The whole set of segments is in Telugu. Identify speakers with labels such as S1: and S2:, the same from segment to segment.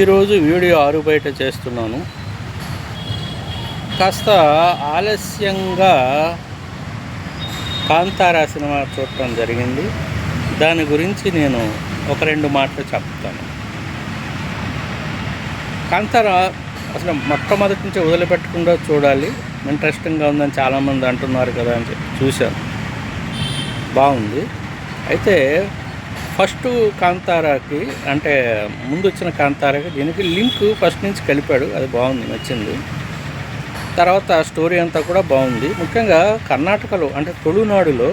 S1: ఈరోజు వీడియో ఆరు బయట చేస్తున్నాను. కాస్త ఆలస్యంగా కాంతారా సినిమా చూడటం జరిగింది. దాని గురించి నేను ఒక రెండు మాటలు చెప్తాను. కాంతారా అసలు మొట్టమొదటి నుంచి వదిలిపెట్టకుండా చూడాలి. ఇంట్రెస్టింగ్గా ఉందని చాలామంది అంటున్నారు కదా అని చెప్పి చూశాను. బాగుంది. అయితే ఫస్ట్ కాంతారాకి అంటే ముందు వచ్చిన కాంతారాకి దీనికి లింక్ ఫస్ట్ నుంచి కలిపాడు. అది బాగుంది నచ్చింది. తర్వాత స్టోరీ అంతా కూడా బాగుంది. ముఖ్యంగా కర్ణాటకలో అంటే తొలునాడులో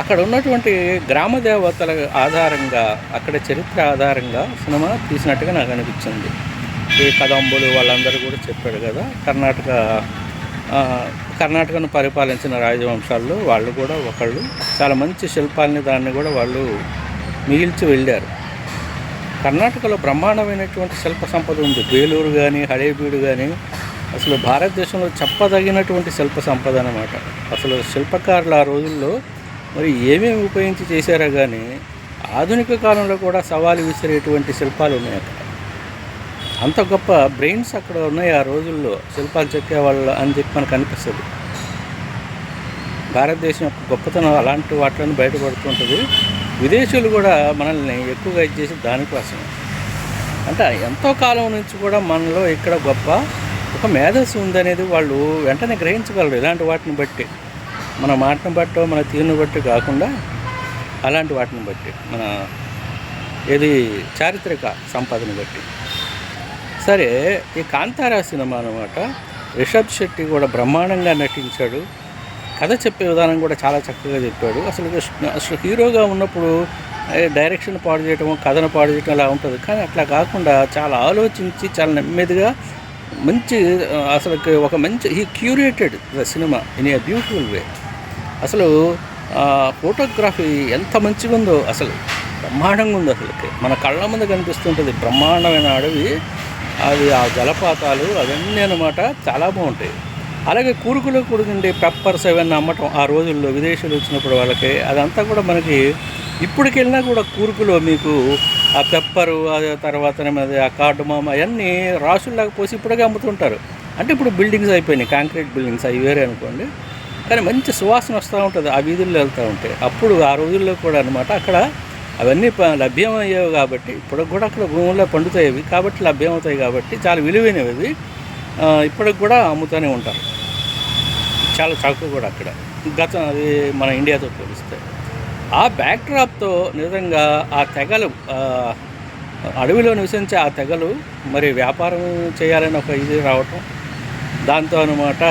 S1: అక్కడ ఉన్నటువంటి గ్రామ దేవతల ఆధారంగా అక్కడ చరిత్ర ఆధారంగా సినిమా తీసినట్టుగా నాకు అనిపించింది. ఈ కదంబులు వాళ్ళందరూ కూడా చెప్పాడు కదా కర్ణాటక కర్ణాటకను పరిపాలించిన రాజవంశాల్లో వాళ్ళు కూడా ఒకళ్ళు. చాలా మంచి శిల్పాలని దాన్ని కూడా వాళ్ళు మిగిల్చి వెళ్ళారు. కర్ణాటకలో బ్రహ్మాండమైనటువంటి శిల్ప సంపద ఉంది. బేలూరు కానీ హడేబీడు కానీ అసలు భారతదేశంలో చెప్పదగినటువంటి శిల్ప సంపద అనమాట అసలు శిల్పకారులు ఆ రోజుల్లో మరి ఏమేమి ఉపయోగించి చేశారో కానీ ఆధునిక కాలంలో కూడా సవాలు విసిరేటువంటి శిల్పాలు ఉన్నాయి అక్కడ అంత గొప్ప బ్రెయిన్స్ అక్కడ ఉన్నాయి ఆ రోజుల్లో. శిల్పాలు చెక్కే వాళ్ళు అని చెప్పి మనకు అనిపిస్తుంది. భారతదేశం యొక్క గొప్పతనం అలాంటి వాటిని బయటపడుతుంటుంది. విదేశీయులు కూడా మనల్ని ఎక్కువగా ఇచ్చేసి దానికోసం అంటే ఎంతో కాలం నుంచి కూడా మనలో ఇక్కడ గొప్ప ఒక మేధస్సు ఉందనేది వాళ్ళు వెంటనే గ్రహించగలరు. ఇలాంటి వాటిని బట్టి మన మాటను బట్టో మన తీరును బట్టి కాకుండా అలాంటి వాటిని బట్టి మన ఏది చారిత్రక సంపదను బట్టి. సరే ఈ కాంతారా సినిమా అనమాట రిషబ్ శెట్టి కూడా బ్రహ్మాండంగా నటించాడు. కథ చెప్పే విధానం కూడా చాలా చక్కగా చెప్పాడు. అసలు అసలు హీరోగా ఉన్నప్పుడు డైరెక్షన్ పాడు చేయటం కథను పాడు చేయటం అలా ఉంటుంది. కానీ అట్లా కాకుండా చాలా ఆలోచించి చాలా నెమ్మదిగా మంచి అసలు ఒక మంచి he curated the cinema in a beautiful way అసలు ఫోటోగ్రఫీ ఎంత మంచిగా ఉందో అసలు బ్రహ్మాండంగా ఉంది అసలుకి. మన కళ్ళ ముందు కనిపిస్తుంటుంది బ్రహ్మాండమైన అడవి అది ఆ జలపాతాలు అవన్నీ అనమాట చాలా బాగుంటాయి. అలాగే కూరుకులో కూడుకుండే పెప్పర్స్ అవన్నీ అమ్మటం ఆ రోజుల్లో విదేశాలు వచ్చినప్పుడు వాళ్ళకి అదంతా కూడా మనకి ఇప్పటికెళ్ళినా కూడా కూరుకులో మీకు ఆ పెప్పరు తర్వాత అది ఆ కార్డుమామ అవన్నీ రాసుల్లాగా పోసి ఇప్పటికే అమ్ముతుంటారు. అంటే ఇప్పుడు బిల్డింగ్స్ అయిపోయినాయి కాంక్రీట్ బిల్డింగ్స్ అవి వేరే అనుకోండి. కానీ మంచి సువాసన వస్తూ ఉంటుంది ఆ వీధుల్లో వెళ్తూ ఉంటే. అప్పుడు ఆ రోజుల్లో కూడా అనమాట అక్కడ అవన్నీ ప- లభ్యమయ్యేవి కాబట్టి ఇప్పుడు కూడా అక్కడ భూముల్లో పండుతాయి కాబట్టి లభ్యమవుతాయి కాబట్టి చాలా విలువైనవి ఇప్పటికి కూడా అమ్ముతూనే ఉంటారు చాలా చౌక కూడా అక్కడ. గత అది మన ఇండియాతో పోలిస్తే. ఆ బ్యాక్డ్రాప్తో నిజంగా ఆ తెగలు అడవిలో నివసించే ఆ తెగలు మరి వ్యాపారం చేయాలని ఒక ఇది రావటం దాంతో అనమాట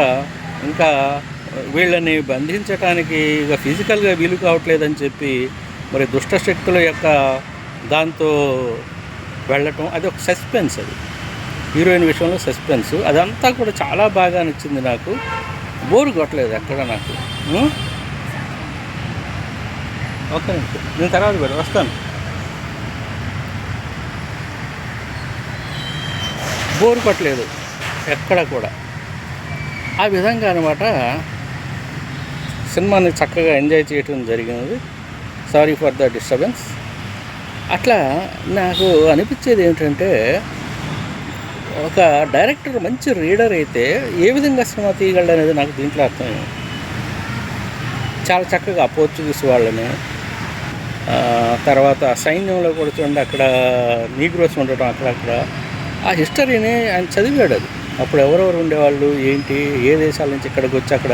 S1: ఇంకా వీళ్ళని బంధించడానికి ఇక ఫిజికల్గా వీలు కావట్లేదని చెప్పి మరి దుష్ట శక్తుల యొక్క దాంతో వెళ్ళటం అది ఒక సస్పెన్స్ అది. హీరోయిన్ విషయంలో సస్పెన్స్. అదంతా కూడా చాలా బాగా నచ్చింది నాకు. బోరు కొట్టలేదు ఎక్కడ నాకు. ఓకే ఒక్క నిమిషం నేను తర్వాత పెడు వస్తాను. బోరు కొట్టలేదు ఎక్కడ కూడా. ఆ విధంగా అనమాట సినిమాని చక్కగా ఎంజాయ్ చేయటం జరిగినది. Sorry for the disturbance. అట్లా నాకు అనిపించేది ఏంటంటే ఒక డైరెక్టర్ మంచి రీడర్ అయితే ఏ విధంగా సినిమా తీయగలడు అనేది నాకు దీంట్లో అర్థమైంది చాలా చక్కగా పోర్చుగీస్ వాళ్ళని తర్వాత సైన్యంలో కూడా చూడండి అక్కడ నీగ్రోస్ ఉండటం అక్కడక్కడ ఆ హిస్టరీని ఆయన చదివాడు అది. అప్పుడు ఎవరెవరు ఉండేవాళ్ళు ఏంటి ఏ దేశాల నుంచి ఇక్కడికి వచ్చి అక్కడ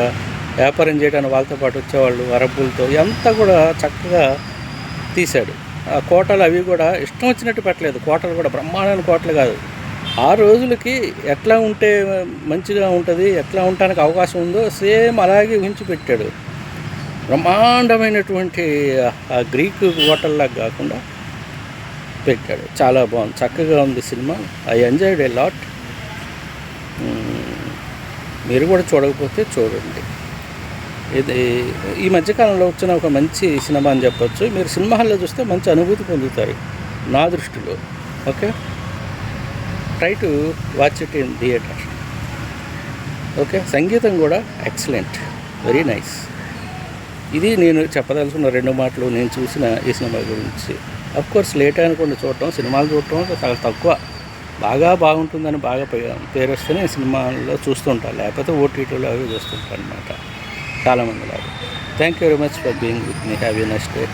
S1: వ్యాపారం చేయడానికి వాళ్ళతో పాటు వచ్చేవాళ్ళు అరబ్బులతో ఇదంతా కూడా చక్కగా తీశాడు. ఆ కోటలు అవి కూడా ఇష్టం వచ్చినట్టు పెట్టలేదు. కోటలు కూడా బ్రహ్మాండమైన కోటలు కాదు. ఆ రోజులకి ఎట్లా ఉంటే మంచిగా ఉంటుంది ఎట్లా ఉండడానికి అవకాశం ఉందో సేమ్ అలాగే ఉంచి పెట్టాడు. బ్రహ్మాండమైనటువంటి ఆ గ్రీక్ హోటల్లా కాకుండా పెట్టాడు. చాలా బాగుంది చక్కగా ఉంది cinema. I enjoyed a lot. మీరు కూడా చూడకపోతే చూడండి. ఇది ఈ మధ్యకాలంలో వచ్చిన ఒక మంచి సినిమా అని చెప్పొచ్చు. మీరు సినిమా హాల్లో చూస్తే మంచి అనుభూతి పొందుతారు నా దృష్టిలో. Okay? Try to watch it in theatre okay సంగీతం కూడా ఎక్సలెంట్ వెరీ నైస్ ఇది నేను చెప్పదలుచుకున్న రెండు మాటలు నేను చూసిన ఈ సినిమా గురించి. అఫ్ కోర్స్ లేట్ అనుకోండి చూడటం సినిమాలు చూడటం చాలా తక్కువ. బాగా బాగుంటుందని బాగా పేరు వస్తేనే సినిమాల్లో చూస్తుంటాను లేకపోతే ఓటీటీలో అవి చూస్తుంటాను అనమాట చాలామంది లాగా. Thank you very much for being with me have you next day